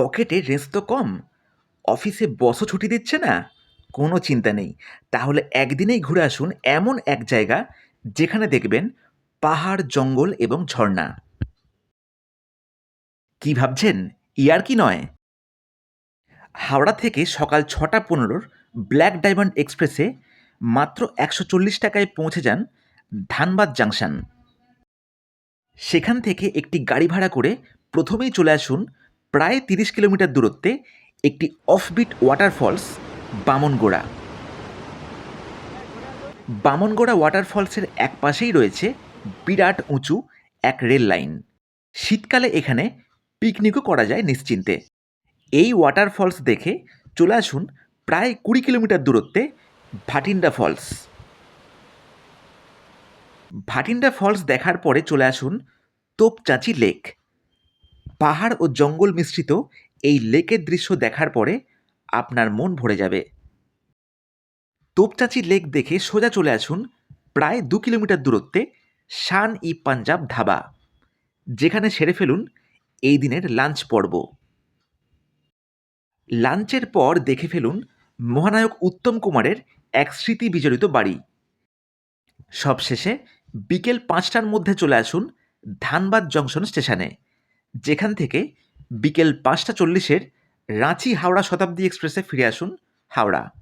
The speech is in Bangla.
পকেটে রেঞ্জ তো কম। অফিসে বসও ছুটি দিচ্ছে না। কোনো চিন্তা নেই। তাহলে একদিনেই ঘুরে আসুন এমন এক জায়গা যেখানে দেখবেন পাহাড়, জঙ্গল এবং ঝর্ণা। কি ভাবছেন? ইয়ার কি নয়? হাওড়া থেকে সকাল ছটা পনেরোর ব্ল্যাক ডায়মন্ড এক্সপ্রেসে মাত্র একশো চল্লিশ টাকায় পৌঁছে যান ধানবাদ জাংশন। সেখান থেকে একটি গাড়ি ভাড়া করে প্রথমেই চলে আসুন প্রায় তিরিশ কিলোমিটার দূরত্বে একটি অফবিট ওয়াটারফলস বামনগোড়া। বামনগোড়া ওয়াটারফলসের এক পাশেই রয়েছে বিরাট উঁচু এক রেল লাইন শীতকালে এখানে পিকনিকও করা যায় নিশ্চিন্তে। এই ওয়াটারফলস দেখে চলে আসুন প্রায় কুড়ি কিলোমিটার দূরত্বে ভাটিন্ডা ফলস ভাটিন্ডা ফলস দেখার পরে চলে আসুন তোপচাঁচি লেক পাহাড় ও জঙ্গল মিশ্রিত এই লেকের দৃশ্য দেখার পরে আপনার মন ভরে যাবে। তোপচাঁচি লেক দেখে সোজা চলে আসুন প্রায় দু কিলোমিটার দূরত্বে শান ই পাঞ্জাব ধাবা, যেখানে সেরে ফেলুন এই দিনের লাঞ্চ পর্ব। লাঞ্চের পর দেখে ফেলুন মহানায়ক উত্তম কুমারের এক স্মৃতি বিজড়িত বাড়ি। সবশেষে বিকেল পাঁচটার মধ্যে চলে আসুন ধানবাদ জংশন স্টেশনে। যেখান থেকে বিকেল পাঁচটা চল্লিশের রাঁচি হাওড়া শতাব্দী এক্সপ্রেসে ফিরে আসুন হাওড়া।